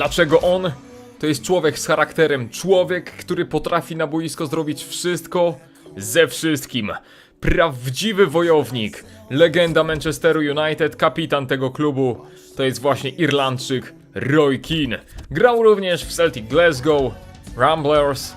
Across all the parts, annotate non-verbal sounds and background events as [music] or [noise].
Dlaczego on? To jest człowiek z charakterem, człowiek, który potrafi na boisko zrobić wszystko ze wszystkim. Prawdziwy wojownik, legenda Manchesteru United, kapitan tego klubu, to jest właśnie Irlandczyk Roy Keane. Grał również w Celtic Glasgow, Ramblers,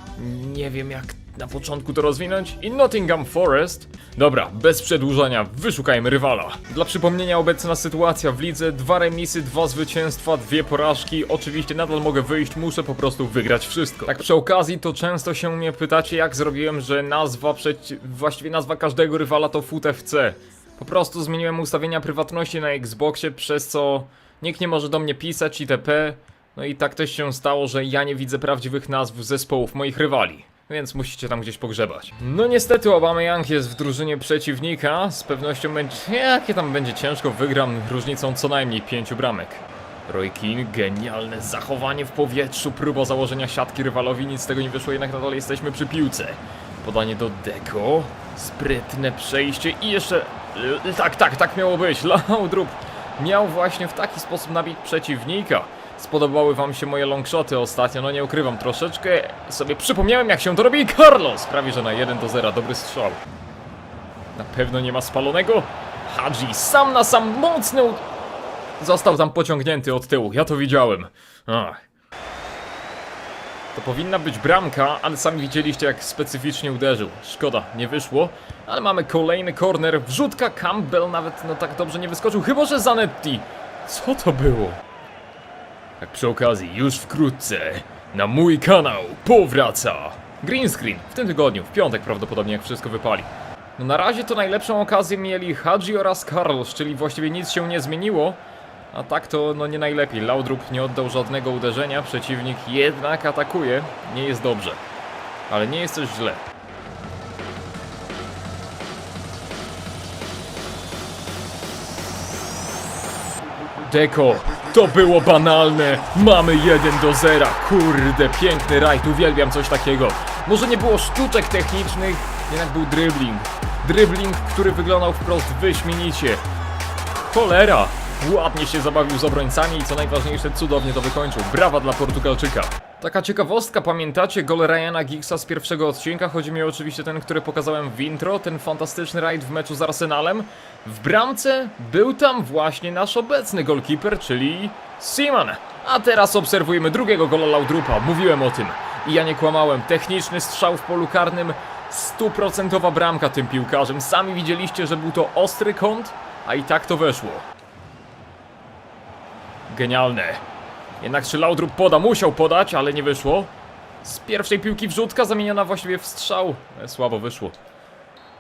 nie wiem jak na początku to rozwinąć, i Nottingham Forest. Dobra, bez przedłużania, wyszukajmy rywala. Dla przypomnienia obecna sytuacja w lidze, dwa remisy, dwa zwycięstwa, dwie porażki. Oczywiście nadal mogę wyjść, muszę po prostu wygrać wszystko. Tak przy okazji to często się mnie pytacie jak zrobiłem, że nazwa przeci... właściwie nazwa każdego rywala to FUTFC. Po prostu zmieniłem ustawienia prywatności na Xboxie, przez co nikt nie może do mnie pisać itp. No i tak też się stało, że ja nie widzę prawdziwych nazw zespołów moich rywali. Więc musicie tam gdzieś pogrzebać. No niestety Aubameyang jest w drużynie przeciwnika. Z pewnością będzie... Jakie tam będzie ciężko, wygram różnicą co najmniej pięciu bramek. Roy Keane, genialne zachowanie w powietrzu, próba założenia siatki rywalowi, nic z tego nie wyszło, jednak nadal jesteśmy przy piłce. Podanie do Deco, sprytne przejście i jeszcze... Tak, tak, tak miało być, [laughs] Laudrup miał właśnie w taki sposób nabić przeciwnika. Spodobały wam się moje longshoty ostatnio, no nie ukrywam, troszeczkę sobie przypomniałem jak się to robi Carlos! Prawie że na 1 do 0, dobry strzał. Na pewno nie ma spalonego. Hadzi sam na sam mocny Został tam pociągnięty od tyłu, ja to widziałem. Ach. To powinna być bramka, ale sami widzieliście jak specyficznie uderzył. Szkoda, nie wyszło. Ale mamy kolejny corner, wrzutka Campbell nawet no tak dobrze nie wyskoczył, chyba że Zanetti. Co to było? Przy okazji, już wkrótce na mój kanał powraca Green Screen w tym tygodniu, w piątek prawdopodobnie jak wszystko wypali. No na razie to najlepszą okazję mieli Hadji oraz Carlos, czyli właściwie nic się nie zmieniło. A tak to no nie najlepiej. Laudrup nie oddał żadnego uderzenia, przeciwnik jednak atakuje. Nie jest dobrze. Ale nie jest też źle. Deko, to było banalne. Mamy 1 do 0. Kurde, piękny rajd, uwielbiam coś takiego. Może nie było sztuczek technicznych, jednak był dribbling. Dribbling, który wyglądał wprost wyśmienicie. Cholera! Ładnie się zabawił z obrońcami i co najważniejsze, cudownie to wykończył. Brawa dla Portugalczyka. Taka ciekawostka, pamiętacie gol Ryana Giggsa z pierwszego odcinka? Chodzi mi oczywiście ten, który pokazałem w intro, ten fantastyczny rajd w meczu z Arsenalem. W bramce był tam właśnie nasz obecny golkiper, czyli Seaman. A teraz obserwujemy drugiego gola Laudrupa, mówiłem o tym. I ja nie kłamałem, techniczny strzał w polu karnym, stuprocentowa bramka tym piłkarzem. Sami widzieliście, że był to ostry kąt, a i tak to weszło. Genialne. Jednak czy Laudrup poda? Musiał podać, ale nie wyszło. Z pierwszej piłki wrzutka zamieniona właściwie w strzał. E, Słabo wyszło.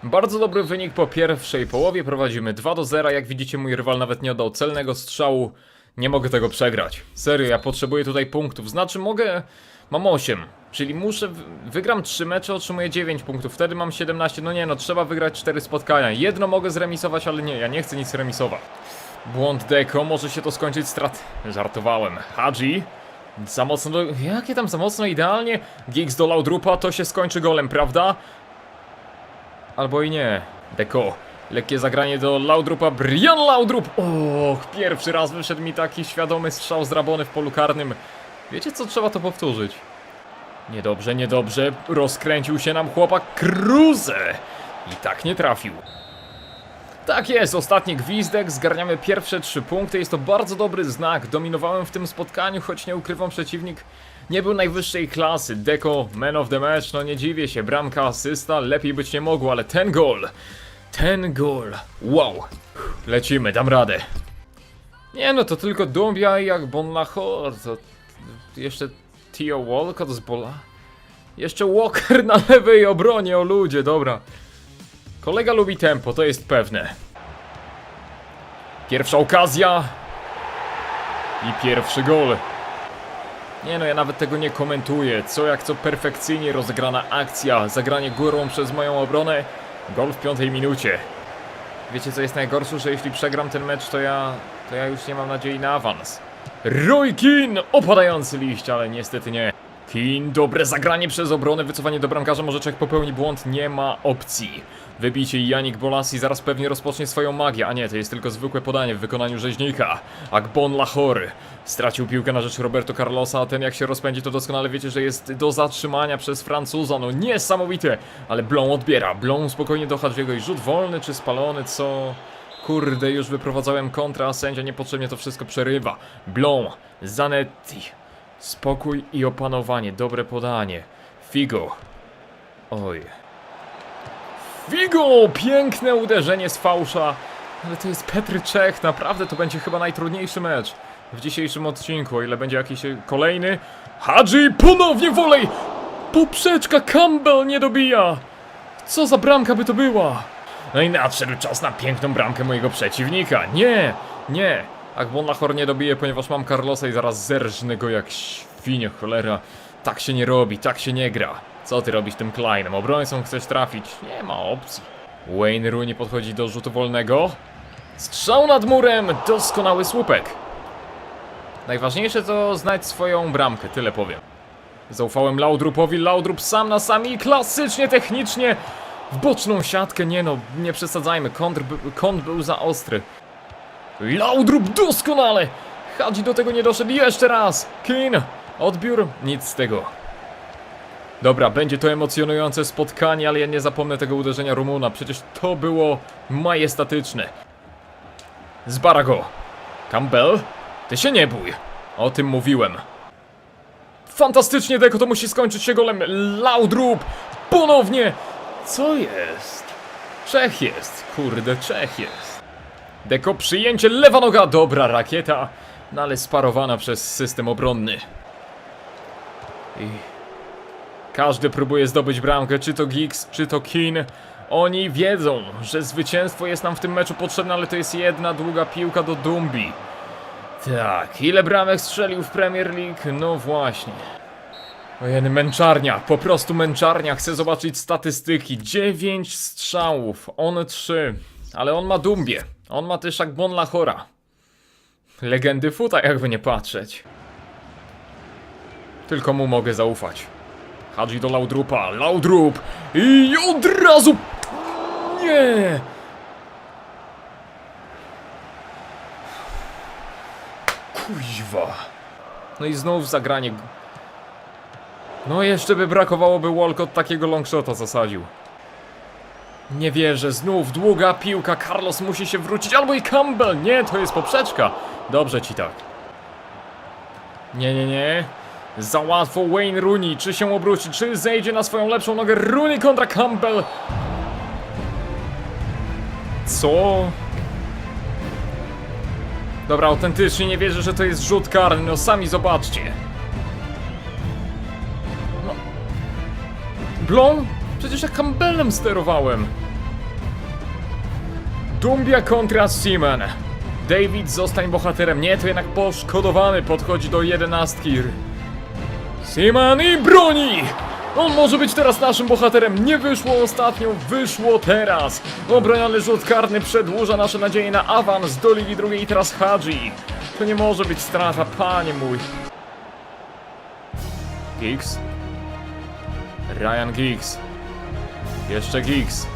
Bardzo dobry wynik po pierwszej połowie. Prowadzimy 2 do 0. Jak widzicie, mój rywal nawet nie oddał celnego strzału. Nie mogę tego przegrać. Serio, ja potrzebuję tutaj punktów. Znaczy, mogę. Mam 8. Czyli muszę. Wygram 3 mecze, otrzymuję 9 punktów. Wtedy mam 17. No nie, no trzeba wygrać 4 spotkania. Jedno mogę zremisować, ale nie, ja nie chcę nic remisować. Błąd Deko, może się to skończyć strat... Żartowałem. Hadzi. Za mocno. Jakie tam za mocno? Idealnie. Giggs do Laudrupa, to się skończy golem, prawda? Albo i nie. Deko. Lekkie zagranie do Laudrupa. Brian Laudrup! Och, pierwszy raz wyszedł mi taki świadomy strzał z rabony w polu karnym. Wiecie co? Trzeba to powtórzyć. Niedobrze, niedobrze. Rozkręcił się nam chłopak Cruze. I tak nie trafił. Tak jest, ostatni gwizdek, zgarniamy pierwsze trzy punkty, jest to bardzo dobry znak. Dominowałem w tym spotkaniu, choć nie ukrywam, przeciwnik nie był najwyższej klasy. Deco, man of the match, no nie dziwię się, bramka, asysta, lepiej być nie mogło, ale ten gol, ten gol, wow. Lecimy, dam radę. Nie no, to tylko Dumbia i jak Bon Lachor, to jeszcze Theo Walcott z Bola. Jeszcze Walker na lewej obronie, o ludzie, dobra. Kolega lubi tempo, to jest pewne. Pierwsza okazja. I pierwszy gol. Nie no, ja nawet tego nie komentuję. Co jak co perfekcyjnie rozegrana akcja. Zagranie górą przez moją obronę. Gol w piątej minucie. Wiecie co jest najgorsze, że jeśli przegram ten mecz, to ja... to ja już nie mam nadziei na awans. Roy Keane! Opadający liść, ale niestety nie. Keane, dobre zagranie przez obronę, wycofanie do bramkarza, może Czech popełni błąd, nie ma opcji. Wybicie Janik Bolasi zaraz pewnie rozpocznie swoją magię, a nie, to jest tylko zwykłe podanie w wykonaniu rzeźnika. Akbon Lahore. Stracił piłkę na rzecz Roberto Carlosa, a ten jak się rozpędzi to doskonale wiecie, że jest do zatrzymania przez Francuza, no niesamowite, ale Blon odbiera, Blon spokojnie do Hadwiego i rzut wolny czy spalony, co... Kurde, już wyprowadzałem kontra, a sędzia niepotrzebnie to wszystko przerywa. Blon, Zanetti, spokój i opanowanie, dobre podanie. Figo, oj. Figo, piękne uderzenie z fałsza, ale to jest Petr Czech, naprawdę to będzie chyba najtrudniejszy mecz w dzisiejszym odcinku, o ile będzie jakiś kolejny. Hadzi ponownie wolej! Poprzeczka Campbell nie dobija! Co za bramka by to była? No i nadszedł czas na piękną bramkę mojego przeciwnika. Nie, nie. Akbonlachor nie dobije, ponieważ mam Carlosa i zaraz zerżnę go jak świnie, cholera. Tak się nie robi, tak się nie gra. Co ty robisz tym Kleinem? Obrońcą chcesz trafić? Nie ma opcji. Wayne Rooney podchodzi do rzutu wolnego. Strzał nad murem! Doskonały słupek. Najważniejsze to znać swoją bramkę, tyle powiem. Zaufałem Laudrupowi, Laudrup sam na sam i klasycznie, technicznie w boczną siatkę, nie no, nie przesadzajmy, by- kąt był za ostry. Laudrup doskonale! Hadzi do tego nie doszedł, jeszcze raz! Kin! Odbiór, nic z tego. Dobra, będzie to emocjonujące spotkanie, ale ja nie zapomnę tego uderzenia Rumuna, przecież to było majestatyczne. Zbara go! Campbell? Ty się nie bój. O tym mówiłem. Fantastycznie, Deko, to musi skończyć się golem. Laudrup! Ponownie! Co jest? Czech jest. Kurde, Czech jest. Deko, przyjęcie, lewa noga, dobra rakieta, no ale sparowana przez system obronny. I... Każdy próbuje zdobyć bramkę, czy to Giggs, czy to Keane. Oni wiedzą, że zwycięstwo jest nam w tym meczu potrzebne, ale to jest jedna długa piłka do Dumbi. Tak, ile bramek strzelił w Premier League? No właśnie. Ojej, męczarnia, po prostu męczarnia. Chcę zobaczyć statystyki. 9 strzałów, on 3. Ale on ma Dumbie. On ma też Akbon Lachora. Legendy futa, jakby nie patrzeć. Tylko mu mogę zaufać. Hadzi do Laudrupa. Laudrup! I od razu... Nie! Kuźwa. No i znów zagranie. No jeszcze by brakowało, by Walcott takiego longshota zasadził. Nie wierzę, znów długa piłka, Carlos musi się wrócić, albo i Campbell, nie, to jest poprzeczka. Dobrze ci tak. Nie, nie, nie. Za łatwo Wayne Rooney, czy się obróci, czy zejdzie na swoją lepszą nogę, Rooney kontra Campbell. Co? Dobra, autentycznie nie wierzę, że to jest rzut karny, no sami zobaczcie. No. Blon? Przecież ja Campbellem sterowałem. Dumbia kontra Seaman. David, zostań bohaterem. Nie, to jednak poszkodowany podchodzi do jedenastki. Seaman i broni! On może być teraz naszym bohaterem. Nie wyszło ostatnio, wyszło teraz. Obroniony rzut karny przedłuża nasze nadzieje na awans do Ligi Drugiej i teraz Hadzi. To nie może być strata, panie mój. Giggs. Ryan Giggs. Jeszcze Giggs.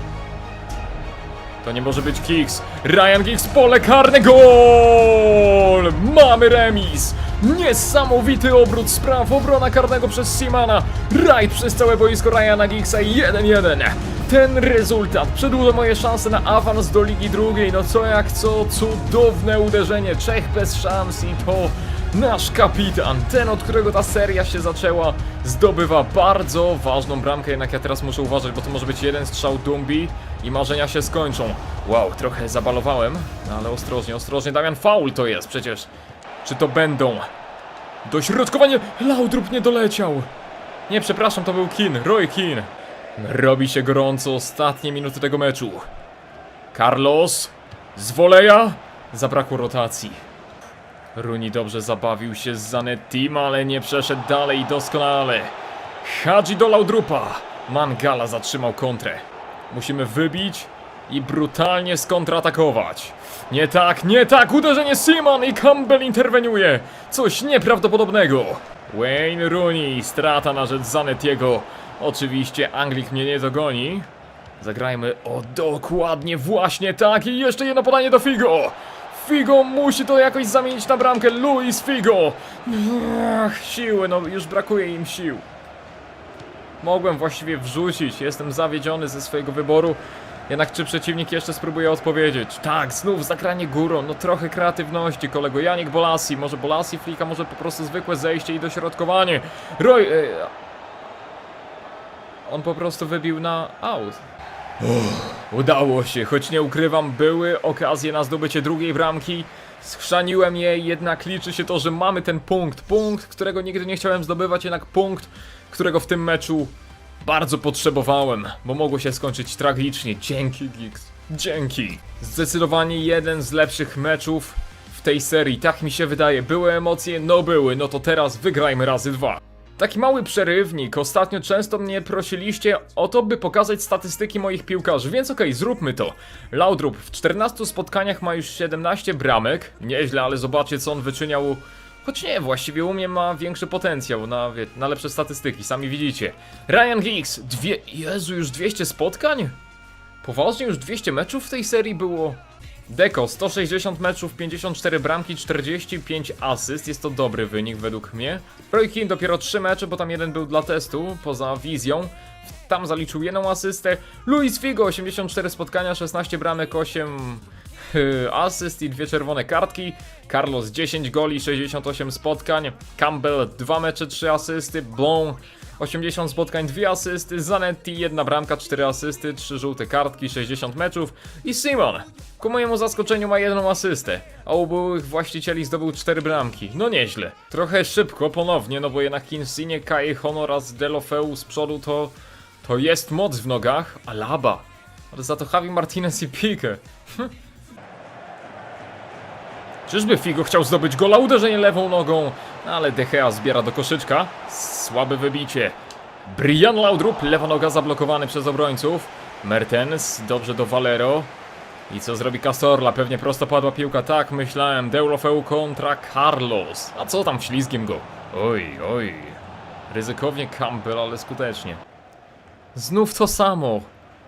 To nie może być Giggs. Ryan Giggs, pole karne, gol! Mamy remis! Niesamowity obrót spraw, obrona karnego przez Simana. Rajd przez całe boisko Ryana Giggsa 1-1. Ten rezultat przedłuża moje szanse na awans do Ligi Drugiej. No co jak co, cudowne uderzenie. Czech bez szans i to nasz kapitan, ten od którego ta seria się zaczęła, zdobywa bardzo ważną bramkę, jednak ja teraz muszę uważać, bo to może być jeden strzał Dumbi i marzenia się skończą. Wow, trochę zabalowałem, no ale ostrożnie, ostrożnie, Damian, faul to jest przecież. Czy to będą? Dośrodkowanie, Laudrup nie doleciał. Nie, przepraszam, to był Kin, Roy Kin. Robi się gorąco, ostatnie minuty tego meczu. Carlos, z woleja, zabrakło rotacji. Runi dobrze zabawił się z Zanettim, ale nie przeszedł dalej doskonale. Hadzi do Laudrupa. Mangala zatrzymał kontrę. Musimy wybić i brutalnie skontratakować. Nie tak, nie tak, uderzenie Simon i Campbell interweniuje. Coś nieprawdopodobnego. Wayne Rooney, strata na rzecz Zanettiego. Oczywiście Anglik mnie nie dogoni. Zagrajmy o dokładnie właśnie tak i jeszcze jedno podanie do Figo. Figo musi to jakoś zamienić na bramkę. Luis Figo! Ach, siły, no już brakuje im sił. Mogłem właściwie wrzucić, jestem zawiedziony ze swojego wyboru. Jednak czy przeciwnik jeszcze spróbuje odpowiedzieć? Tak, znów zagranie górą, no trochę kreatywności, kolego Janik Bolasi, może Bolasi flika, może po prostu zwykłe zejście i dośrodkowanie. Roy... E, on po prostu wybił na out. Udało się, choć nie ukrywam, były okazje na zdobycie drugiej bramki. Schrzaniłem je, jednak liczy się to, że mamy ten punkt. Punkt, którego nigdy nie chciałem zdobywać, jednak punkt, którego w tym meczu bardzo potrzebowałem, bo mogło się skończyć tragicznie. Dzięki, Giggs. Dzięki. Zdecydowanie jeden z lepszych meczów w tej serii, tak mi się wydaje. Były emocje? No były, no to teraz wygrajmy razy dwa. Taki mały przerywnik. Ostatnio często mnie prosiliście o to, by pokazać statystyki moich piłkarzy, więc okej, zróbmy to. Laudrup w 14 spotkaniach ma już 17 bramek. Nieźle, ale zobaczcie co on wyczyniał. Choć nie, właściwie u mnie ma większy potencjał na, wie, na lepsze statystyki, sami widzicie. Ryan Giggs, dwie... Jezu, już 200 spotkań? Poważnie, już 200 meczów w tej serii było? Deko, 160 meczów, 54 bramki, 45 asyst, jest to dobry wynik według mnie. Roy Keane dopiero 3 mecze, bo tam jeden był dla testu, poza wizją. Tam zaliczył jedną asystę. Luis Figo, 84 spotkania, 16 bramek, 8 yy, [laughs] asyst i dwie czerwone kartki. Carlos 10 goli, 68 spotkań. Campbell 2 mecze, 3 asysty. Blon 80 spotkań, 2 asysty. Zanetti 1 bramka, 4 asysty, 3 żółte kartki, 60 meczów. I Simon ku mojemu zaskoczeniu ma jedną asystę, a u byłych właścicieli zdobył 4 bramki. No nieźle. Trochę szybko ponownie, no bo jednak Insigne, Kai Honoras, Delofeu z przodu to... To jest moc w nogach, a Laba. Ale za to Javi Martinez i Pique. Czyżby Figo chciał zdobyć gola uderzenie lewą nogą? Ale De Gea zbiera do koszyczka. Słabe wybicie. Brian Laudrup, lewa noga zablokowany przez obrońców. Mertens, dobrze do Valero. I co zrobi Casorla? Pewnie prosto padła piłka. Tak, myślałem. Deulofeu kontra Carlos. A co tam ślizgiem go? Oj, oj. Ryzykownie Campbell, ale skutecznie. Znów to samo.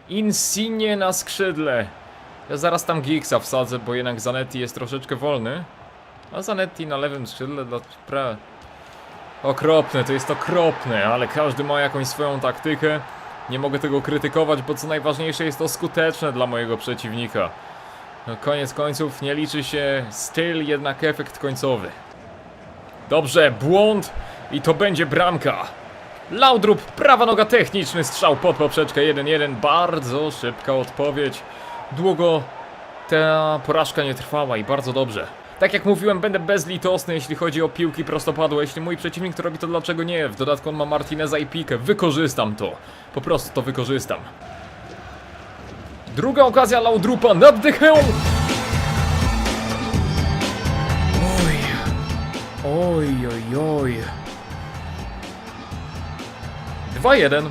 Insigne na skrzydle. Ja zaraz tam Giggsa wsadzę, bo jednak Zanetti jest troszeczkę wolny. A Zanetti na lewym skrzydle dla pra... Okropne, to jest okropne, ale każdy ma jakąś swoją taktykę. Nie mogę tego krytykować, bo co najważniejsze jest to skuteczne dla mojego przeciwnika. No, koniec końców nie liczy się styl, jednak efekt końcowy. Dobrze, błąd i to będzie bramka. Laudrup, prawa noga techniczny strzał pod poprzeczkę 1-1. Bardzo szybka odpowiedź. Długo ta porażka nie trwała i bardzo dobrze. Tak jak mówiłem, będę bezlitosny, jeśli chodzi o piłki prostopadłe. Jeśli mój przeciwnik to robi, to dlaczego nie? W dodatku on ma Martineza i Pikę. Wykorzystam to. Po prostu to wykorzystam. Druga okazja Laudrupa nad dychę. Oj. Oj, oj, oj. 2-1.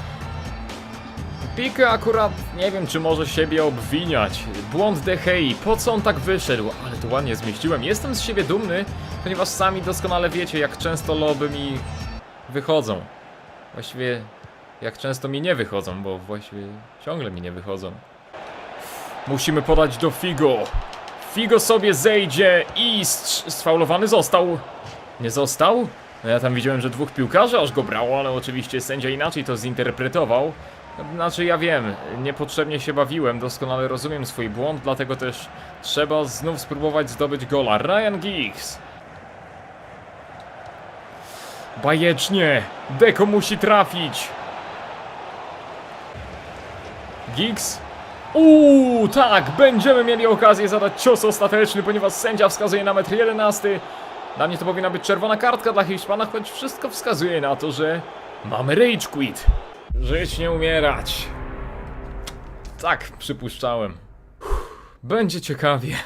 [laughs] Pique akurat nie wiem, czy może siebie obwiniać. Błąd Dehei, po co on tak wyszedł? Ale to ładnie zmieściłem. Jestem z siebie dumny, ponieważ sami doskonale wiecie, jak często loby mi wychodzą. Właściwie, jak często mi nie wychodzą, bo właściwie ciągle mi nie wychodzą. Musimy podać do Figo. Figo sobie zejdzie i sfaulowany został. Nie został? No ja tam widziałem, że dwóch piłkarzy aż go brało, ale oczywiście sędzia inaczej to zinterpretował. Znaczy ja wiem, niepotrzebnie się bawiłem, doskonale rozumiem swój błąd, dlatego też trzeba znów spróbować zdobyć gola. Ryan Giggs. Bajecznie! Deko musi trafić! Giggs? Uuu, tak! Będziemy mieli okazję zadać cios ostateczny, ponieważ sędzia wskazuje na metr 11. Dla mnie to powinna być czerwona kartka dla Hiszpana, choć wszystko wskazuje na to, że mamy rage quit. Żyć nie umierać. Tak, przypuszczałem. Będzie ciekawie.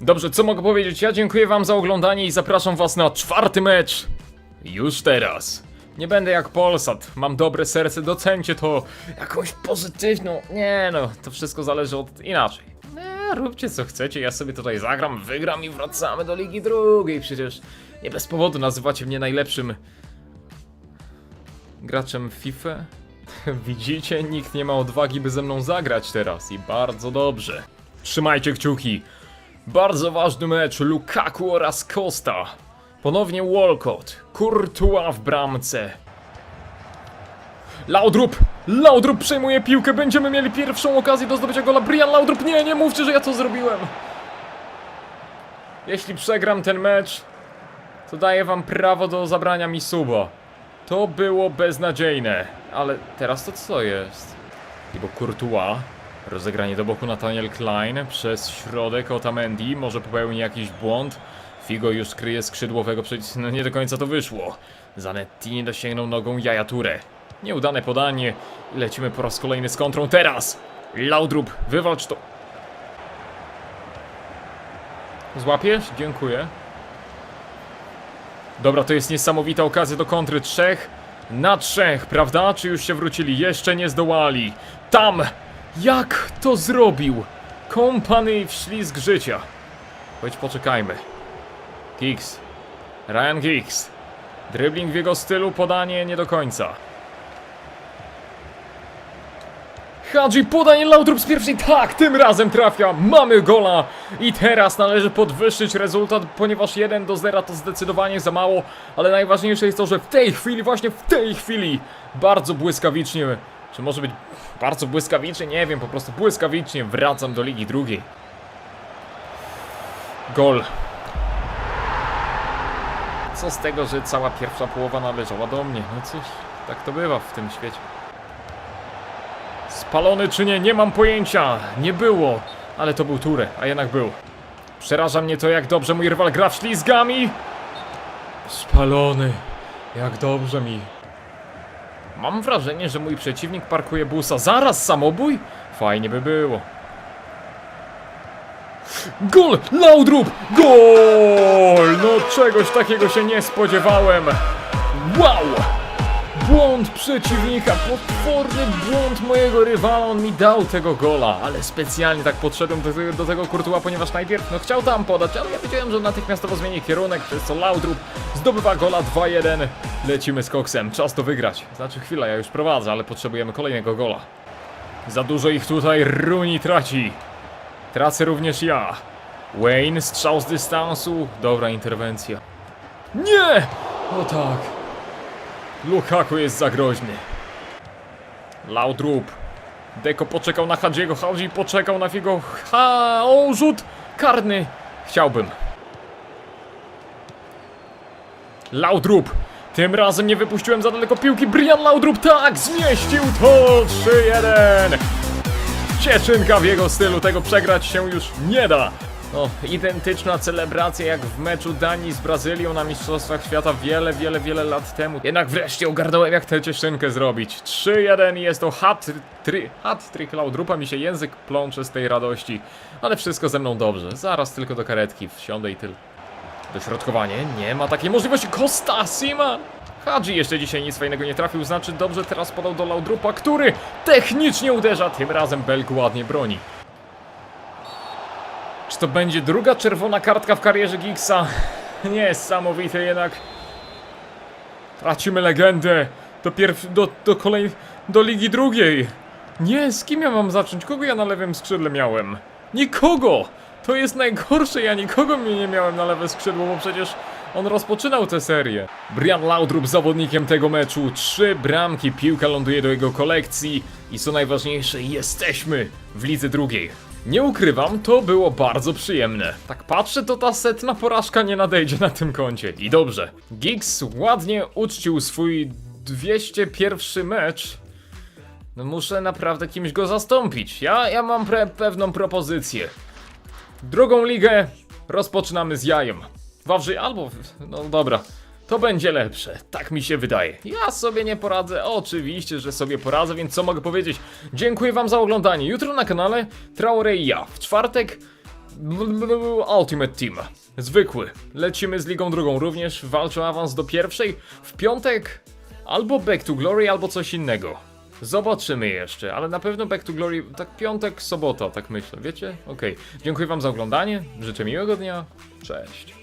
Dobrze, co mogę powiedzieć? Ja dziękuję wam za oglądanie i zapraszam was na czwarty mecz. Już teraz. Nie będę jak Polsat. Mam dobre serce, docencie to. Jakąś pozytywną. Nie no, to wszystko zależy od inaczej. Nie, róbcie co chcecie, ja sobie tutaj zagram, wygram i wracamy do Ligi Drugiej. Przecież nie bez powodu nazywacie mnie najlepszym graczem FIFA. [laughs] Widzicie, nikt nie ma odwagi, by ze mną zagrać teraz i bardzo dobrze. Trzymajcie kciuki. Bardzo ważny mecz Lukaku oraz Costa. Ponownie Walcott. Courtois w bramce. Laudrup! Laudrup przejmuje piłkę, będziemy mieli pierwszą okazję do zdobycia gola. Brian Laudrup, nie, nie mówcie, że ja to zrobiłem. Jeśli przegram ten mecz, to daję wam prawo do zabrania mi suba. To było beznadziejne, ale teraz to co jest? Ibo Courtois, rozegranie do boku Nathaniel Klein, przez środek Otamendi, może popełni jakiś błąd. Figo już kryje skrzydłowego, przecież no nie do końca to wyszło. Zanetti nie dosięgnął nogą Jaja Touré. Nieudane podanie lecimy po raz kolejny z kontrą. Teraz! Laudrup, wywalcz to. Złapiesz? Dziękuję. Dobra, to jest niesamowita okazja do kontry. Trzech na trzech, prawda? Czy już się wrócili? Jeszcze nie zdołali. Tam! Jak to zrobił? Kompany w ślizg życia. Choć poczekajmy. Giggs. Ryan Giggs. Dribbling w jego stylu, podanie nie do końca. Hadzi, podanie Laudrup z pierwszej, tak, tym razem trafia, mamy gola i teraz należy podwyższyć rezultat, ponieważ 1 do 0 to zdecydowanie za mało, ale najważniejsze jest to, że w tej chwili, właśnie w tej chwili, bardzo błyskawicznie, czy może być bardzo błyskawicznie, nie wiem, po prostu błyskawicznie wracam do Ligi Drugiej. Gol. Co z tego, że cała pierwsza połowa należała do mnie, no cóż, tak to bywa w tym świecie. Spalony czy nie, nie mam pojęcia. Nie było, ale to był Ture, a jednak był. Przeraża mnie to, jak dobrze mój rywal gra w ślizgami. Spalony, jak dobrze mi. Mam wrażenie, że mój przeciwnik parkuje busa. Zaraz samobój? Fajnie by było. Gol! Laudrup! Gol! No czegoś takiego się nie spodziewałem. Wow! Błąd przeciwnika, potworny błąd mojego rywala, on mi dał tego gola, ale specjalnie tak podszedłem do, do tego Kurtuła, ponieważ najpierw no chciał tam podać, ale ja wiedziałem, że natychmiastowo zmieni kierunek, przez co Laudrup zdobywa gola 2-1, lecimy z koksem, czas to wygrać, znaczy chwila, ja już prowadzę, ale potrzebujemy kolejnego gola. Za dużo ich tutaj Runi traci, tracę również ja. Wayne, strzał z dystansu, dobra interwencja. Nie! O tak. Lukaku jest za groźny. Laudrup. Deko poczekał na Hadziego, Hadzi poczekał na Figo. Ha, o, rzut karny. Chciałbym. Laudrup. Tym razem nie wypuściłem za daleko piłki. Brian Laudrup, tak, zmieścił to 3-1. Cieszynka w jego stylu, tego przegrać się już nie da. No, identyczna celebracja jak w meczu Danii z Brazylią na Mistrzostwach Świata wiele, wiele, wiele lat temu. Jednak wreszcie ogarnąłem jak tę cieszynkę zrobić. 3-1 i jest to hat, tri, hat trick Laudrupa, mi się język plącze z tej radości. Ale wszystko ze mną dobrze, zaraz tylko do karetki wsiądę i tyle. Dośrodkowanie, nie ma takiej możliwości. Costa, Sima! Hadzi jeszcze dzisiaj nic fajnego nie trafił, znaczy dobrze teraz podał do Laudrupa, który technicznie uderza, tym razem Belg ładnie broni. Czy to będzie druga czerwona kartka w karierze Giggsa? [laughs] Niesamowite jednak. Tracimy legendę. Do pierw... do, do kolej... do ligi drugiej. Nie, z kim ja mam zacząć? Kogo ja na lewym skrzydle miałem? Nikogo! To jest najgorsze, ja nikogo mi nie miałem na lewe skrzydło, bo przecież on rozpoczynał tę serię. Brian Laudrup zawodnikiem tego meczu. Trzy bramki, piłka ląduje do jego kolekcji i co najważniejsze, jesteśmy w lidze drugiej. Nie ukrywam, to było bardzo przyjemne. Tak patrzę, to ta setna porażka nie nadejdzie na tym koncie. I dobrze. Giggs ładnie uczcił swój 201 mecz. No muszę naprawdę kimś go zastąpić. Ja, ja mam pewną propozycję. Drugą ligę rozpoczynamy z jajem. Wawrzy albo. No dobra. To będzie lepsze, tak mi się wydaje. Ja sobie nie poradzę, oczywiście, że sobie poradzę, więc co mogę powiedzieć? Dziękuję wam za oglądanie. Jutro na kanale Traore i ja. W czwartek Ultimate Team. Zwykły. Lecimy z Ligą Drugą również, walczą awans do pierwszej. W piątek albo Back to Glory, albo coś innego. Zobaczymy jeszcze, ale na pewno Back to Glory, tak piątek, sobota, tak myślę, wiecie? Okej. Dziękuję wam za oglądanie, życzę miłego dnia, cześć.